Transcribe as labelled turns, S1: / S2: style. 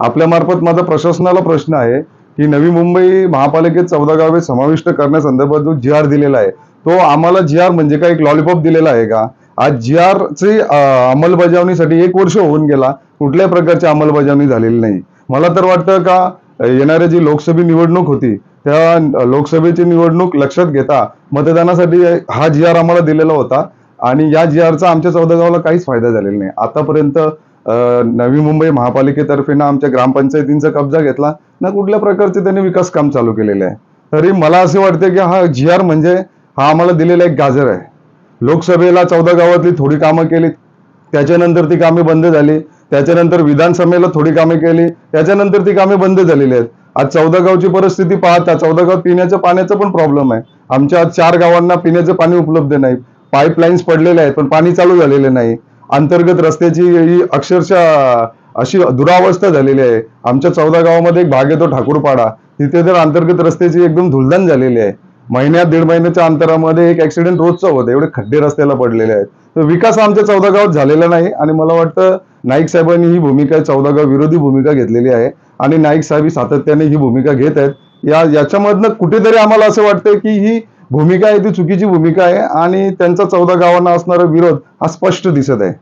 S1: आपल्या मार्फत माझा प्रशासनाला प्रश्न आहे की नवी मुंबई महापालिकेत चौदा गावे समाविष्ट करण्यासंदर्भात जो जी आर दिलेला आहे तो आम्हाला जी आर म्हणजे काय? एक लॉलीपॉप दिलेला आहे का? आज जी आरची अंमलबजावणीसाठी एक वर्ष होऊन गेला कुठल्याही प्रकारची अंमलबजावणी झालेली नाही. मला तर वाटतं का येणाऱ्या जी लोकसभा निवडणूक होती त्या लोकसभेची निवडणूक लक्षात घेता मतदानासाठी हा जी आर आम्हाला दिलेला होता आणि या जी आरचा आमच्या चौदा गावाला काहीच फायदा झालेला नाही. आतापर्यंत नवी मुंबई महापालिकेतर्फे ना आमच्या ग्रामपंचायतींचा कब्जा घेतला. ना कुठल्या प्रकारचे त्यांनी विकास काम चालू केलेले आहे. तरी मला असे वाटते की हा जी आर म्हणजे हा आम्हाला दिलेला एक गाजर आहे. लोकसभेला चौदा गावातली थोडी कामं केली. त्याच्यानंतर ती कामे बंद झाली. त्याच्यानंतर विधानसभेला थोडी कामे केली. त्याच्यानंतर ती कामे बंद झालेली आहेत. आज चौदा गावची परिस्थिती पाहता चौदा गाव पिण्याच्या पाण्याचा पण प्रॉब्लेम आहे. आमच्या आज चार गावांना पिण्याचं पाणी उपलब्ध नाही. पाईपलाईन्स पडलेले आहेत पण पाणी चालू झालेले नाही. अंतर्गत रस्त्याची ही अक्षरशः अशी दुरावस्था झालेली आहे. आमच्या चौदा गावामध्ये एक भाग येतो ठाकूरपाडा. तिथे तर अंतर्गत रस्त्याची एकदम धुलदान झालेली आहे. महिन्यात दीड महिन्याच्या अंतरामध्ये एक ऍक्सिडेंट रोजचा होतं एवढे खड्डे रस्त्याला पडलेले आहेत. तर विकास आमच्या चौदा गावात झालेला नाही आणि मला वाटतं नाईक साहेबांनी ही भूमिका चौदा गाव विरोधी भूमिका घेतलेली आहे आणि नाईक साहेब सातत्याने ही भूमिका घेत आहेत. या याच्यामधनं कुठेतरी आम्हाला असं वाटतं की ही भूमिका आहे ती चुकीची भूमिका आहे आणि त्यांचा चौदा गावांना असणारा विरोध हा स्पष्ट दिसत आहे.